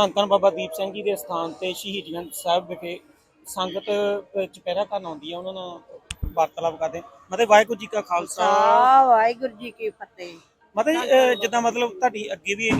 ਧੰਨ ਧੰਨ ਬਾਬਾ ਦੀਪ ਸਿੰਘ ਜੀ ਦੇ ਸਥਾਨ ਤੇ ਸ਼ਹੀਦੀਆਂ ਸਾਹਿਬ ਵਿਖੇ ਸੰਗਤ ਚੁਪਹਿਰਾ ਕਰਨ ਆਉਂਦੀ ਹੈ ਉਹਨਾਂ ਨਾਲ ਵਾਰਤਾਲਾਪ ਕਰਦੇ ਮਤਲਬ ਵਾਹਿਗੁਰੂ ਜੀ ਕਾ ਖਾਲਸਾ। ਆ ਵਾਹਿਗੁਰੂ ਜੀ ਕੀ ਫਤਿਹ। ਮਤਲਬ ਜਿੱਦਾਂ ਮਤਲਬ ਤੁਹਾਡੀ ਅੱਗੇ ਵੀ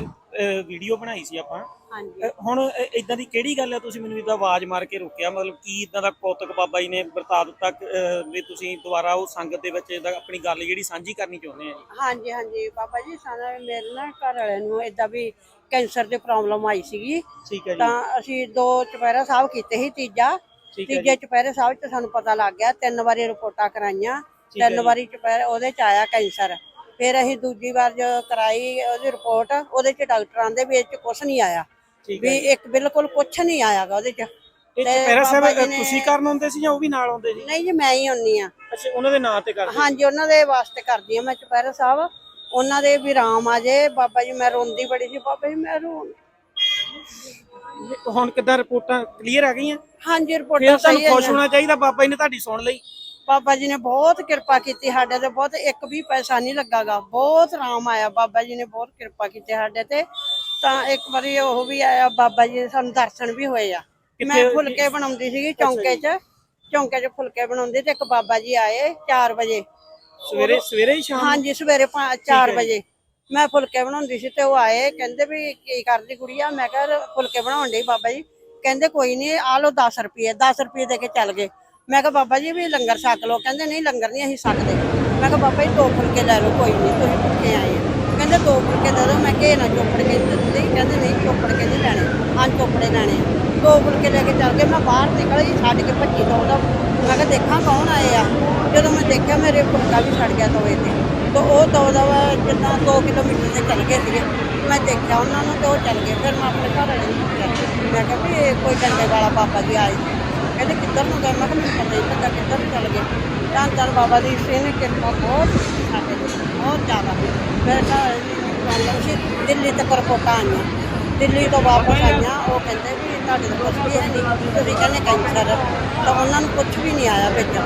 ਵੀਡੀਓ ਬਣਾਈ ਸੀ ਆਪਾਂ। ਹਾਂਜੀ। ਹੁਣ ਇਦਾਂ ਦੀ ਕਿਹੜੀ ਗੱਲ ਹੈ ਤੁਸੀਂ ਮੈਨੂੰ ਇਦਾਂ ਆਵਾਜ਼ ਮਾਰ ਕੇ ਰੋਕਿਆ ਮਤਲਬ ਕੀ ਇਦਾਂ ਦਾ ਕੌਤਕ ਬਾਬਾ ਜੀ ਨੇ ਵਰਤਾ ਦਿੱਤਾ ਕਿ, ਵੀ ਤੁਸੀਂ ਦੁਬਾਰਾ ਉਹ ਸੰਗਤ ਦੇ ਵਿੱਚ ਇਹਦਾ ਆਪਣੀ ਗੱਲ ਜਿਹੜੀ ਸਾਂਝੀ ਕਰਨੀ ਚਾਹੁੰਦੇ ਆ ਜੀ? ਹਾਂਜੀ ਹਾਂਜੀ। ਬਾਬਾ ਜੀ ਸਾਨੂੰ ਮੇਰੇ ਨਾ ਘਰ ਵਾਲਿਆਂ ਨੂੰ ਇਦਾਂ ਵੀ ਕੈਂਸਰ ਦੀ ਪ੍ਰੋਬਲਮ ਆਈ ਸੀਗੀ। ਠੀਕ ਹੈ ਜੀ। ਤਾਂ ਅਸੀਂ ਦੋ ਚੁਪਹਿਰਾ ਸਾਹਿਬ ਕੀਤੇ ਸੀ ਤੀਜਾ। ਠੀਕ ਹੈ ਤੀਜੇ ਚੁਪਹਿਰੇ ਸਾਹਿਬ ਚ ਸਾਨੂੰ ਪਤਾ ਲੱਗ ਗਿਆ ਤਿੰਨ ਵਾਰੀ ਰਿਪੋਰਟਾਂ ਕਰਾਈਆਂ। ਠੀਕ ਹੈ ਤਿੰਨ ਜੀ। ਵਾਰੀ ਚੁਪਹਿਰੇ ਉਹਦੇ ਚ ਆਇਆ ਕੈਂਸਰ। ਫਿਰ ਅਸੀਂ ਦੂਜੀ ਵਾਰ ਜੋ ਕਰਾਈ ਉਹਦੀ ਰਿਪੋਰਟ ਉਹਦੇ ਚ ਡਾਕਟਰਾਂ ਦੇ ਵਿੱਚ ਕੁਝ ਨਹੀਂ ਆਇਆ। ਠੀਕ ਵੀ ਹੈ ਇੱਕ ਬਿਲਕੁਲ ਕੁਝ ਨਹੀਂ ਆਇਆਗਾ ਉਹਦੇ ਚ। ਇਹ ਤੇ ਚੁਪਹਿਰਾ ਸਾਹਿਬ ਬਾਬਾ ਜੀ ਅ, ਨੇ- ਤੁਸੀਂ ਕਰਨ ਆਉਂਦੇ ਸੀ ਜਾਂ ਉਹ ਵੀ ਨਾਲ ਆਉਂਦੇ ਜੀ? ਨਹੀਂ ਜੀ ਮੈਂ ਹੀ ਹੁੰਨੀ ਆ ਅੱਛਾ ਉਹਨਾਂ ਦੇ ਨਾਂ ਤੇ ਕਰਦੇ ਹਾਂਜੀ ਉਹਨਾਂ ਦੇ ਵਾਸਤੇ ਕਰਦੀ ਆ ਮੈਂ ਚੁਪਹਿਰਾ ਸਾਹਿਬ। ਉਹਨਾਂ ਦੇ ਵੀ ਰਾਮ ਆ ਜੇ। ਬਾਬਾ ਜੀ ਮੈਂ ਰੋਂਦੀ ਬੜੀ ਸੀ। ਬਾਬਾ ਜੀ ਮੈਂ ਰੋ ਹੁਣ ਕਿੱਦਾਂ ਰਿਪੋਰਟਾਂ ਕਲੀਅਰ ਆ ਗਈਆਂ? ਹਾਂਜੀ ਫਿਰ ਰਿਪੋਰਟਾਂ ਸਾਨੂੰ ਸਹੀ ਖੁਸ਼ ਆਈਆਂ। ਹੋਣਾ ਚਾਹੀਦਾ ਬਾਬਾ ਜੀ ਨੇ ਤੁਹਾਡੀ ਸੁਣ ਲਈ। ਬਾਬਾ ਜੀ ਨੇ ਬਹੁਤ ਕਿਰਪਾ ਕੀਤੀ ਸਾਡੇ ਤੇ ਬਹੁਤ ਇੱਕ ਵੀ ਪੈਸਾ ਨਹੀਂ ਲੱਗਾਗਾ। ਬਹੁਤ ਆਰਾਮ ਆਇਆ ਬਾਬਾ ਜੀ ਨੇ ਬਹੁਤ ਕਿਰਪਾ ਕੀਤੀ ਸਾਡੇ ਤੇ। ਤਾਂ ਇੱਕ ਵਾਰੀ ਉਹ ਵੀ ਆਇਆ ਬਾਬਾ ਜੀ ਦੇ ਸਾਨੂੰ ਦਰਸ਼ਨ ਵੀ ਹੋਏ ਆ। ਮੈਂ ਫੁਲਕੇ ਬਣਾਉਂਦੀ ਸੀਗੀ ਚੌਂਕੇ 'ਚ ਚੌਂਕੇ 'ਚ ਫੁਲਕੇ ਬਣਾਉਂਦੀ ਤੇ ਇੱਕ ਬਾਬਾ ਜੀ ਆਏ 4 ਵਜੇ। ਸਵੇਰੇ ਸਵੇਰੇ ਹੀ ਸ਼ਾਮ? ਹਾਂਜੀ ਸਵੇਰੇ 4 ਹੈ ਵਜੇ। ਮੈਂ ਫੁਲਕੇ ਬਣਾਉਂਦੀ ਸੀ ਤੇ ਉਹ ਆਏ ਕਹਿੰਦੇ ਵੀ ਕੀ ਕਰਦੀ ਕੁੜੀਆ ਮੈਂ ਕਿਹਾ ਫੁਲਕੇ ਬਣਾਉਣ ਡਈ ਬਾਬਾ ਜੀ। ਕਹਿੰਦੇ ਕੋਈ ਨਹੀਂ ਆ ਲਓ 10 ਰੁਪਏ 10 ਰੁਪਏ ਦੇ ਕੇ ਚੱਲ ਗਏ। ਮੈਂ ਕਿਹਾ, ਬਾਬਾ ਜੀ ਵੀ ਲੰਗਰ ਛਕ ਲਓ। ਕਹਿੰਦੇ, ਨਹੀਂ, ਲੰਗਰ ਨਹੀਂ, ਅਸੀਂ ਸਕਦੇ ਮੈਂ ਕਿਹਾ, ਬਾਬਾ ਜੀ, ਦੋ ਫੁਲਕੇ ਲੈ ਲਓ, ਕੋਈ ਨਹੀਂ, ਤੁਸੀਂ ਭੁੱਖੇ ਆਏ ਆ ਕਹਿੰਦੇ, ਦੋ ਫੁਲਕੇ ਦੇ ਦਿਓ, ਮੈਂ ਕਿਹਾ ਇਹ ਨਾ ਚੋਪੜ ਕੇ ਨਹੀਂ ਕਹਿੰਦੇ, ਨਹੀਂ, ਚੋਪੜ ਕੇ ਨਹੀਂ ਲੈਣੇ ਪੰਜ ਚੋਪੜੇ ਲੈਣੇ ਦੋ ਫੁਲਕੇ ਲੈ ਕੇ ਚੱਲ ਗਏ, ਮੈਂ ਬਾਹਰ ਨਿਕਲ ਗਈ ਛੱਡ ਕੇ ਭੱਜੀ ਦੌੜਦਾ ਮੈਂ ਕਿਹਾ, ਦੇਖਾਂ ਕੌਣ ਆਏ ਆ? ਜਦੋਂ ਮੈਂ ਦੇਖਿਆ, ਮੇਰੇ ਫੁਲਕਾ ਵੀ ਛੱਡ ਗਿਆ ਤਵੇ ਤੇ। ਤੇ ਉਹ ਦੋ ਦਵਾ ਜਿੱਦਾਂ 2 ਕਿਲੋਮੀਟਰ ਤੇ ਚੱਲ ਗਏ ਸੀਗੇ। ਮੈਂ ਦੇਖਿਆ ਉਹਨਾਂ ਨੂੰ ਤੇ ਉਹ ਚੱਲ ਗਏ। ਫਿਰ ਮੈਂ ਆਪਣੇ ਘਰ ਵਾਲੇ ਨੂੰ ਮੈਂ ਕਿਹਾ, ਵੀ ਕੋਈ ਡੰਡੇ ਵਾਲਾ ਬਾਬਾ ਜੀ ਆਏ ਕਹਿੰਦੇ ਕਿੱਧਰ ਨੂੰ ਗਏ? ਮੈਂ ਕਿਹਾ ਮੈਨੂੰ ਪਤਾ ਹੀ ਨਹੀਂ ਕਿੱਧਰ ਨੂੰ ਚੱਲ ਗਏ। ਤਾਂ ਧੰਨ ਬਾਬਾ ਦੀ ਸਿੰਘ ਨੇ ਕਿਰਪਾ ਬਹੁਤ ਕੀਤੀ ਸਾਡੇ ਤੇ ਬਹੁਤ ਜ਼ਿਆਦਾ। ਮੇਰੇ ਨਾਲ ਪ੍ਰੋਬਲਮ ਸੀ, ਦਿੱਲੀ ਤੱਕ ਰਿਪੋਰਟਾਂ ਆਈਆਂ। ਦਿੱਲੀ ਤੋਂ ਵਾਪਸ ਆਈਆਂ, ਉਹ ਕਹਿੰਦੇ ਵੀ ਤੁਹਾਡੇ ਕੋਲ ਕੁਝ ਵੀ ਹੈ ਨਹੀਂ। ਤੁਸੀਂ ਕਹਿੰਦੇ, ਕੈਂਸਰ। ਤਾਂ ਉਹਨਾਂ ਨੂੰ ਕੁਝ ਵੀ ਨਹੀਂ ਆਇਆ ਵਿੱਚ